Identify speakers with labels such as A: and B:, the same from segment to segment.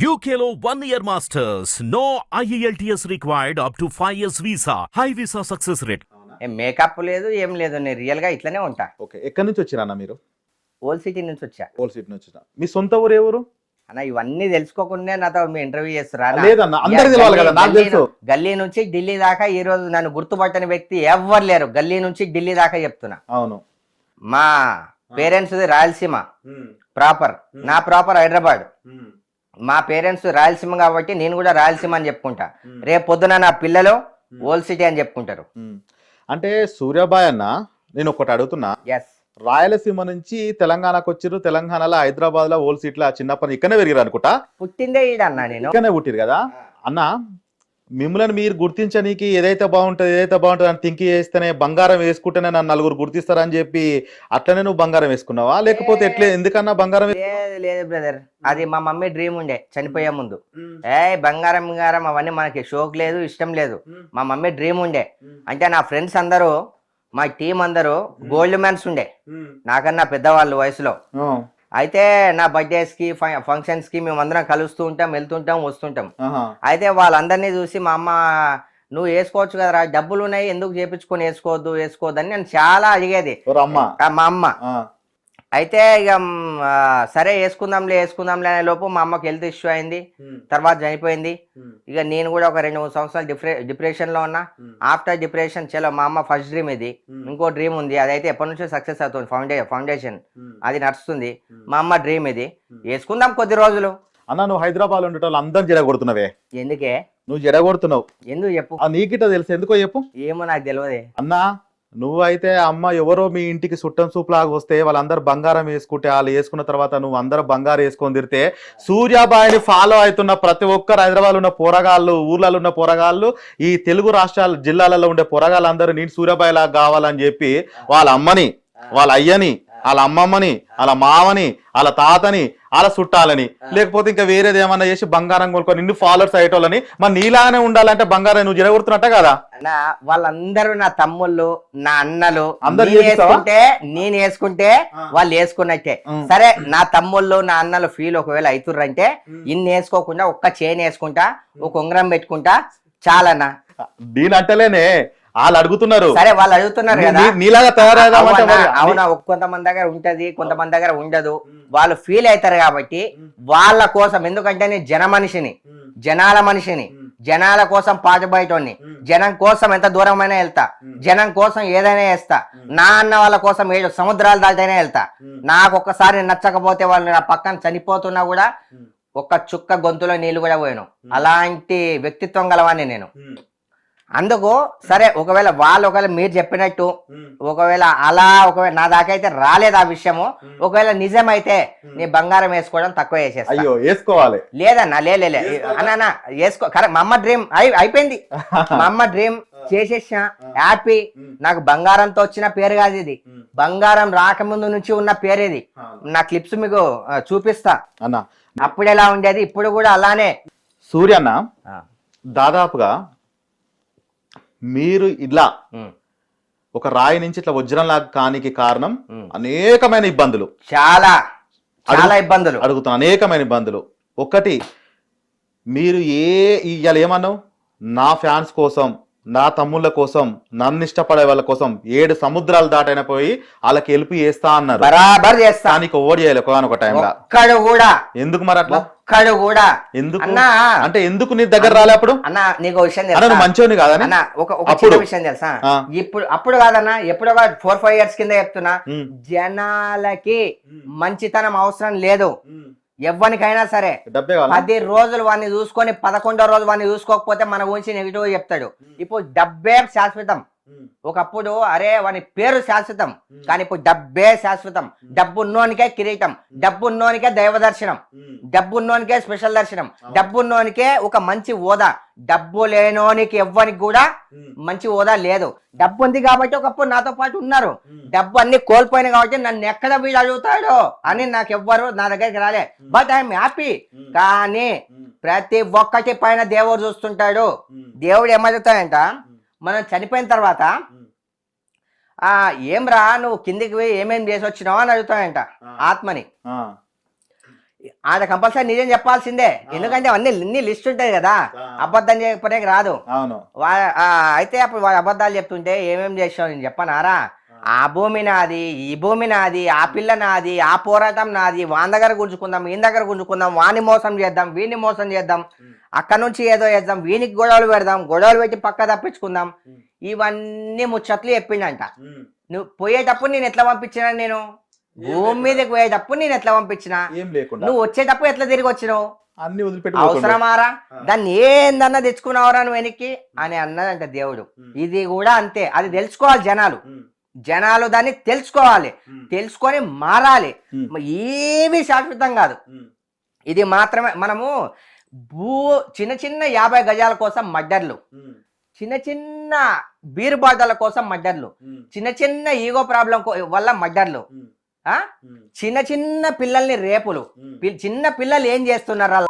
A: One year masters. No E IELTS required up to 5 years visa. High visa success rate.
B: ఏం makeup లేదు ఏం లేదు. నేను రియల్గా ఇట్లనే ఉంటా.
C: ఓకే ఎక్కడి నుంచి వచ్చిరా అన్న మీరు?
B: ఓల్డ్ సిటీ నుంచి వచ్చా.
C: ఓల్ సీట్ నుంచి వచ్చిన. మీ సొంత ఊరు ఊరు?
B: అన్న ఇవన్నీ తెలుసుకోకుండా నాతో మీ ఇంటర్వ్యూ చేస్తురా అన్న?
C: లేదన్న అందరికి తెలవాలి కదా నాకు
B: గల్లీ
C: తెలుసు.
B: ను- గల్లీ నుంచి ఢిల్లీ దాకా ఈ రోజు నన్ను గుర్తుపట్టని వ్యక్తి ఎవ్వరు లేరు. గల్లీ నుంచి ఢిల్లీ దాకా చెప్తున్నా.
C: అవును.
B: మా పేరెంట్స్ రాయలసీమ. ప్రాపర్ నా ప్రాపర్ హైదరాబాద్. మా పేరెంట్స్ రాయలసీమ కాబట్టి నేను కూడా రాయలసీమ అని చెప్పుకుంటా. రేపు పొద్దున నా పిల్లలు ఓల్డ్ సిటీ అని చెప్పుకుంటారు.
C: అంటే సూర్యాబాయ్ అన్న నేను ఒకటి అడుగుతున్నా.
B: ఎస్
C: రాయలసీమ నుంచి తెలంగాణకు వచ్చిర్రు తెలంగాణలో హైదరాబాద్లో ఓల్ సీట్లో చిన్నప్పటి ఇక్కడనే పెరిగారు అనుకుంటా?
B: పుట్టిందే ఈడన్నా నేను.
C: ఇక్కడనే పుట్టిరు కదా? అన్న మిమ్మల్ని మీరు గుర్తించనీకి ఏదైతే బాగుంటుంది ఏదైతే బాగుంటుంది అని థింక్ చేస్తేనే బంగారం వేసుకుంటేనే నన్ను నలుగురు గుర్తిస్తారని చెప్పి అట్లనే నువ్వు బంగారం వేసుకున్నావా? లేకపోతే ఎట్లే? ఎందుకన్నా బంగారం
B: లేదు లేదు బ్రదర్. అది మా మమ్మీ డ్రీమ్ ఉండే చనిపోయే ముందు. ఏ బంగారం బంగారం అవన్నీ మనకి షోక్ లేదు ఇష్టం లేదు. మా మమ్మీ డ్రీమ్ ఉండే. అంటే నా ఫ్రెండ్స్ అందరూ మా టీం అందరూ గోల్డ్ మ్యాన్స్ ఉండే. నాకన్నా పెద్దవాళ్ళు వయసులో. అయితే నా బర్త్డేస్కి ఫంక్షన్స్కి మేము అందరం కలుస్తూ ఉంటాం వెళ్తుంటాం వస్తుంటాం. అయితే వాళ్ళందరినీ చూసి మా అమ్మ నువ్వు వేసుకోవచ్చు కదరా డబ్బులు ఉన్నాయి ఎందుకు చేపించుకొని వేసుకోవద్దు వేసుకోవద్దు అని నేను చాలా అడిగేది. మా అమ్మ. అయితే ఇక సరే వేసుకుందాంలే వేసుకుందాంలే అనే లోపు మా అమ్మకి హెల్త్ ఇష్యూ అయింది. తర్వాత చనిపోయింది. ఇక నేను కూడా ఒక రెండు మూడు సంవత్సరాలు డిప్రె డిప్రెషన్లో ఉన్నా ఆఫ్టర్ డిప్రెషన్ చలో మా అమ్మ ఫస్ట్ డ్రీమ్ ఇది. ఇంకో డ్రీమ్ ఉంది. అదైతే ఎప్పటి నుంచో సక్సెస్ అవుతుంది. ఫౌండే ఫౌండేషన్. అది నడుస్తుంది. మా. అమ్మ డ్రీమ్ ఇది. వేసుకుందాం కొద్ది రోజులు.
C: అన్న నువ్వు హైదరాబాద్ ఉండేటోళ్ళు అందరు జడగొడుతున్నావే.
B: ఎందుకే?
C: నువ్వు జడగొడుతున్నావు.
B: ఎందుకు చెప్పు?
C: నీకిట తెలుసు. ఎందుకో చెప్పు.
B: ఏమో నాకు తెలియదే
C: అన్నా నువ్వైతే అమ్మ ఎవరో మీ ఇంటికి చుట్టం సూపు లాగా వస్తే వాళ్ళందరూ బంగారం వేసుకుంటే వాళ్ళు వేసుకున్న తర్వాత నువ్వు అందరూ బంగారం వేసుకొని తిరితే సూర్యాబాయిని ఫాలో అవుతున్న ప్రతి ఒక్కరు హైదరాబాద్ ఉన్న పోరగాళ్ళు ఊర్లలో ఉన్న పోరగాళ్ళు ఈ తెలుగు రాష్ట్రాల జిల్లాలలో ఉండే పోరగాళ్ళందరూ నేను సూర్యాబాయి లాగా కావాలని చెప్పి వాళ్ళ అమ్మని వాళ్ళ అయ్యని వాళ్ళ అమ్మమ్మని వాళ్ళ మావని వాళ్ళ తాతని వాళ్ళ చుట్టాలని. లేకపోతే ఇంకా వేరేది ఏమన్నా చేసి బంగారం కొనుక్కొని నిన్ను ఫాలోవర్స్ అయ్యేటోళ్ళని మరి నీలాగానే ఉండాలంటే బంగారం నువ్వు జరగొడుతున్నట్ట కదా?
B: నా వాళ్ళందరూ నా తమ్ముళ్ళు నా అన్నలు.
C: అందరు?
B: వేసుకుంటే నేను వేసుకుంటే వాళ్ళు వేసుకున్నట్టే. సరే నా తమ్ముళ్ళు నా అన్నలు ఫీల్ ఒకవేళ అవుతుర్రంటే ఇన్ని వేసుకోకుండా ఒక్క చైన్ వేసుకుంటా ఒక ఉంగరం పెట్టుకుంటా చాలన్నా.
C: దీని అంటలేనే. వాళ్ళు అడుగుతున్నారు.
B: సరే వాళ్ళు అడుగుతున్నారు కదా.
C: నీలాగా
B: అవునా, కొంతమంది దగ్గర ఉంటది కొంతమంది దగ్గర ఉండదు. వాళ్ళు ఫీల్ అవుతారు కాబట్టి వాళ్ళ కోసం ఎందుకంటే నేను జన మనిషిని. జనాల మనిషిని. జనాల కోసం పాటుబయటోని జనం కోసం ఎంత దూరమైనా వెళ్తా. జనం కోసం ఏదైనా చేస్తా. నా అన్న వాళ్ళ కోసం ఏడు సముద్రాలు దాటైనా వెళ్తా. నాకు ఒక్కసారి నచ్చకపోతే వాళ్ళు నా పక్కన చనిపోతున్నా కూడా ఒక్క చుక్క గొంతులో నీళ్ళు కూడా పోయాను. అలాంటి వ్యక్తిత్వం గలవాన్ని నేను. అందుకు సరే ఒకవేళ వాళ్ళు ఒకవేళ మీరు చెప్పినట్టు ఒకవేళ అలా ఒకవేళ నా దాకా అయితే రాలేదు ఆ విషయము ఒకవేళ నిజమైతే నీ బంగారం వేసుకోవడం తక్కువ
C: అయ్యో వేసుకోవాలి.
B: లేదన్నా లే లే, లే. అన్న వేసుకో కరెక్ట్ మా అమ్మ డ్రీమ్ అయి అయిపోయింది. మా అమ్మ డ్రీమ్ చేసేసిన హ్యాపీ నాకు బంగారంతో వచ్చిన పేరు కాదు ఇది. బంగారం రాకముందు నుంచి ఉన్న పేరు ఇది. నా క్లిప్స్ మీకు చూపిస్తా.
C: అన్న.
B: అప్పుడు ఎలా ఉండేది? ఇప్పుడు కూడా అలానే.
C: సూర్య అన్న
B: ఆ,
C: దాదాపుగా మీరు ఇలా ఒక రాయి నుంచి ఇట్లా వజ్రం లాగా కానికి కారణం. అనేకమైన ఇబ్బందులు.
B: చాలా చాలా ఇబ్బందులు.
C: అడుగుతున్నా అనేకమైన ఇబ్బందులు. ఒకటి మీరు ఏ ఇవాళ ఏమన్నావు? నా ఫ్యాన్స్ కోసం నా తమ్ముళ్ళ కోసం నన్ను ఇష్టపడే వాళ్ళ కోసం ఏడు సముద్రాలు దాటైన పోయి వాళ్ళకి హెల్ప్ చేస్తా అన్నారు.
B: బరాబర్ చేస్తా.
C: దానికి ఓడి చేయాలి ఒక టైంలో
B: ఒక్కడు కూడా.
C: ఎందుకు మరి అట్లా?
B: ఒక్కడు కూడా.
C: ఎందుకు? అంటే ఎందుకు నీ దగ్గర రాలే అప్పుడు?
B: అన్న నీకు విషయం తెలుసా?
C: మంచోని కాదని
B: అన్న ఒక. చిన్న విషయం తెలుసా. ఇప్పుడు అప్పుడు కాదన్నా ఎప్పుడో కాదు ఫోర్ ఫైవ్ ఇయర్స్ కింద చెప్తున్నా. జనాలకి మంచితనం అవసరం లేదు. ఎవ్వనికైనా సరే పది రోజులు వాడిని చూసుకొని పదకొండో రోజు వాడిని చూసుకోకపోతే మన గురించి నెగిటివ్ చెప్తాడు. ఇప్పుడు డబ్బే శాశ్వతం. ఒకప్పుడు అరే వాని పేరు శాశ్వతం. కానీ ఇప్పుడు డబ్బే శాశ్వతం. డబ్బు ఉన్నోనికే కిరీటం. డబ్బు ఉన్నోనికే దైవ దర్శనం. డబ్బు ఉన్నోనికే స్పెషల్ దర్శనం. డబ్బు ఉన్నోనికే ఒక మంచి హోదా. డబ్బు లేనోనికి ఎవ్వనికి కూడా మంచి హోదా లేదు. డబ్బు ఉంది కాబట్టి ఒకప్పుడు నాతో పాటు ఉన్నారు. డబ్బు అన్ని కోల్పోయిన కాబట్టి నన్ను ఎక్కడ వీడు అడుగుతాడో అని నాకు ఎవ్వరు నా దగ్గరికి రాలే. బట్ ఐఎమ్ హ్యాపీ కానీ ప్రతి ఒక్కటి పైన దేవుడు చూస్తుంటాడు. దేవుడు ఏమడుగుతాడంట? మనం చనిపోయిన తర్వాత ఆ ఏం రా నువ్వు కిందికి పోయి ఏమేం చేసి వచ్చినావు అని అడుగుతాడంట ఆత్మని.
C: ఆ,
B: ఆడ కంపల్సరీ నిజం చెప్పాల్సిందే. ఎందుకంటే అన్ని అన్ని లిస్ట్ ఉంటాయి కదా. అబద్ధం చెప్పడానికి రాదు. అయితే అప్పుడు వాడు అబద్ధాలు చెప్తుంటే ఏమేం చేసావు? నేను చెప్పనారా? ఆ భూమి నాది ఈ భూమి నాది ఆ పిల్ల నాది ఆ పోరాటం నాది వాని దగ్గర గుంజుకుందాం ఈయన దగ్గర గుంజుకుందాం వాని మోసం చేద్దాం వీని మోసం చేద్దాం అక్కడ నుంచి ఏదో చేద్దాం వీనికి గొడవలు పెడదాం గొడవలు పెట్టి పక్క తప్పించుకుందాం ఇవన్నీ ముచ్చట్లు చెప్పిండంట. నువ్వు పోయేటప్పుడు నేను ఎట్లా పంపించినా నేను? భూమి మీదకి పోయేటప్పుడు నేను ఎట్లా పంపించినా? నువ్వు వచ్చేటప్పుడు ఎట్లా తిరిగి వచ్చినావు?
C: అన్ని వదిలిపెట్టి.
B: అవసరమారా? దాన్ని ఏందన్నా తెచ్చుకున్నావురా నువ్వు వెనక్కి? అని అన్నదంట దేవుడు. ఇది కూడా అంతే. అది తెలుసుకోవాలి జనాలు. జనాలు దాన్ని తెలుసుకోవాలి. తెలుసుకొని మారాలి. ఏమీ శాశ్వతం కాదు. ఇది మాత్రమే మనము భూ చిన్న చిన్న యాభై గజాల కోసం మడ్డర్లు. చిన్న చిన్న బీర్ బాటల కోసం మడ్డర్లు. చిన్న చిన్న ఈగో ప్రాబ్లం వల్ల మడ్డర్లు. ఆ? చిన్న చిన్న పిల్లల్ని రేపులు. చిన్న పిల్లలు ఏం చేస్తున్నారా?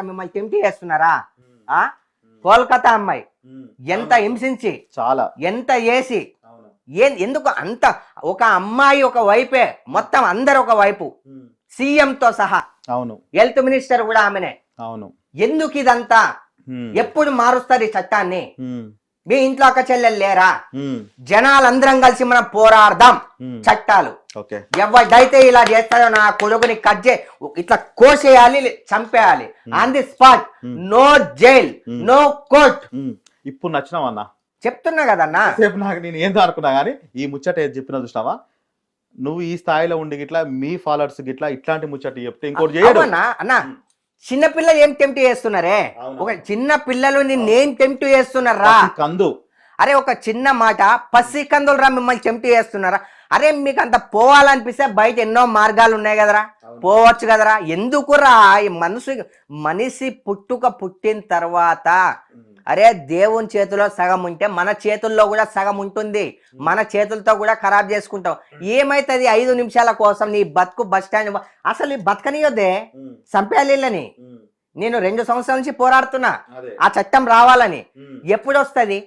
B: మిమ్మల్ని టెంప్ట్ చేస్తున్నారా? ఆ? కోల్కతా అమ్మాయి. ఎంత హింసించి.
C: చాలా.
B: ఎంత చేసి ఏం ఎందుకు అంత ఒక అమ్మాయి ఒక వైపే మొత్తం అందరు ఒక వైపు. సీఎం తో సహా.
C: అవును.
B: హెల్త్ మినిస్టర్ కూడా ఆమెనే.
C: అవును.
B: ఎందుకు ఇదంతా. ఎప్పుడు మారుస్తారు ఈ చట్టాన్ని. మీ ఇంట్లో అక్క చెల్లెలు లేరా. జనాలందరం కలిసి మనం పోరాడదాం. చట్టాలు.
C: ఓకే.
B: ఎవడైతే ఇలా చేస్తాడో నా కొడుకుని కట్ చే ఇట్లా కోసేయాలి చంపేయాలి. On the spot. No jail. No court.
C: ఇప్పుడు నచ్చినావన్నా
B: చెప్తున్నా కదన్నా.
C: సేపు నాకు నేను ఏందో అనుకున్నా కానీ ఈ ముచ్చట ఏది చెప్పినా చూసినావా? నువ్వు ఈ స్థాయిలో ఉండి గిట్లా మీ ఫాలోవర్స్ గిట్లా ఇట్లాంటి ముచ్చట చెప్తే ఇంకోటి చేయడు.
B: అవునా? అన్న చిన్న పిల్లలు ఏం టెంప్ట్ చేస్తున్నారే. ఒక చిన్న పిల్లలు నిన్నేం టెంప్ట్ చేస్తున్నారా?
C: కందు.
B: అరే ఒక చిన్న మాట పసి కందులు రా మిమ్మల్ని టెంప్ట్ చేస్తున్నారా? అరే మీకు అంత పోవాలనిపిస్తే బయట ఎన్నో మార్గాలు ఉన్నాయి కదరా? పోవచ్చు కదరా? ఎందుకురా? ఈ మనసు మనిషి పుట్టుక పుట్టిన తర్వాత అరే దేవుని చేతిలో సగం ఉంటే మన చేతుల్లో కూడా సగం ఉంటుంది. మన చేతులతో కూడా ఖరాబ్ చేసుకుంటాం. ఏమైతుంది ఐదు నిమిషాల కోసం నీ బతుకు బస్ స్టాండ్ అసలు ఈ బతకనియొద్దే. చంపేయాలని నేను రెండు సంవత్సరాల నుంచి పోరాడుతున్నా. ఆ చట్టం రావాలని. ఎప్పుడు వస్తది.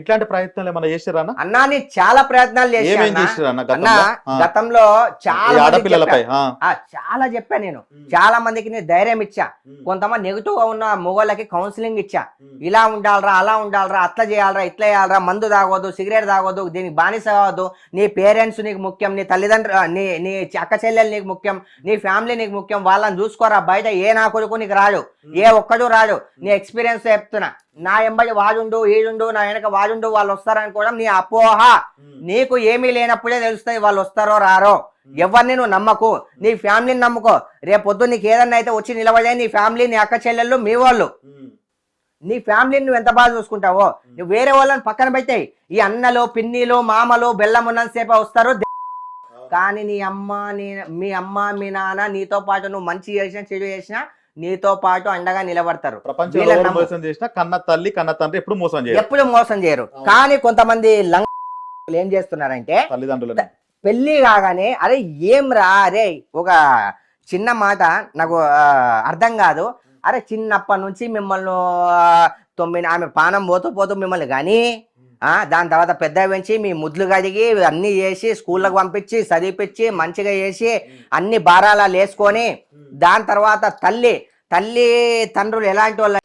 C: ఇట్లాంటి ప్రయత్నాలు ఏమైనా చేసిరా అన్న?
B: అన్నా నేను చాలా ప్రయత్నాలు చేశా
C: ఏమేం
B: అన్నా.
C: చేసిరా అన్న
B: అన్నా
C: గతంలో?
B: చాలా
C: ఆడపిల్లలపై
B: చాలా చెప్పా నేను. చాలా మందికి నేను ధైర్యం ఇచ్చా. కొంతమంది నెగిటివ్గా ఉన్న మొగోళ్ళకి కౌన్సిలింగ్ ఇచ్చా. ఇలా ఉండాలరా అలా ఉండాలరా అట్లా చేయాలరా ఇట్లా చేయాలరా మందు తాగొద్దు సిగరెట్ తాగొద్దు దీనికి బానిస కావద్దు. నీ పేరెంట్స్ నీకు ముఖ్యం నీ తల్లిదండ్రులు నీ నీ అక్క చెల్లెలు నీకు ముఖ్యం నీ ఫ్యామిలీ నీకు ముఖ్యం. వాళ్ళని చూసుకోరా బయట ఏ నా కొడుకు నీకు రాడు ఏ ఒక్కడు రాడు. నీ ఎక్స్పీరియన్స్ చెప్తున్నా. నా ఎంబడి వాడుండు ఈడుండు నా వెనక వాడుండు వాళ్ళు వస్తారనుకోవడం నీ అపోహ. నీకు ఏమీ లేనప్పుడే తెలుస్తుంది వాళ్ళు వస్తారో రారో. ఎవరిని నువ్వు నమ్మకు. నీ ఫ్యామిలీని నమ్ముకో. రేపొద్దు నీకు ఏదన్నా అయితే వచ్చి నిలబడే నీ ఫ్యామిలీ నీ అక్క చెల్లెళ్ళు మీ వాళ్ళు. నీ ఫ్యామిలీని నువ్వు ఎంత బాగా చూసుకుంటావో? నువ్వు వేరే వాళ్ళని పక్కన పెట్టాయి ఈ అన్నలు పిన్నిలు మామలు బెల్లం ఉన్నంతసేపు వస్తారు. కానీ నీ అమ్మ నీ మీ అమ్మ మీ నాన్న నీతో పాటు నువ్వు మంచి చేసినా చెడు చేసినా నీతో పాటు అండగా నిలబడతారు. మోసం
C: చేసినా కన్న తల్లి కన్న తండ్రి ఎప్పుడు మోసం చేయరు.
B: ఎప్పుడు మోసం చేయరు. కానీ కొంతమంది లంగ ఏం చేస్తున్నారంటే
C: తల్లిదండ్రులని.
B: పెళ్ళి కాగానే అరే ఏం రా? అరే ఒక చిన్న మాట నాకు అర్థం కాదు. అరే చిన్నప్పటి నుంచి మిమ్మల్ని తొమ్మిది ఆమె పానం పోతూ పోతూ మిమ్మల్ని కానీ దాని తర్వాత పెద్ద పెంచి మీ ముద్దులు కడిగి అన్ని చేసి స్కూళ్ళకు పంపించి చదివిపించి మంచిగా చేసి అన్ని భారాలు వేసుకొని దాని తర్వాత తల్లి తల్లి తండ్రులు ఎలాంటి వాళ్ళు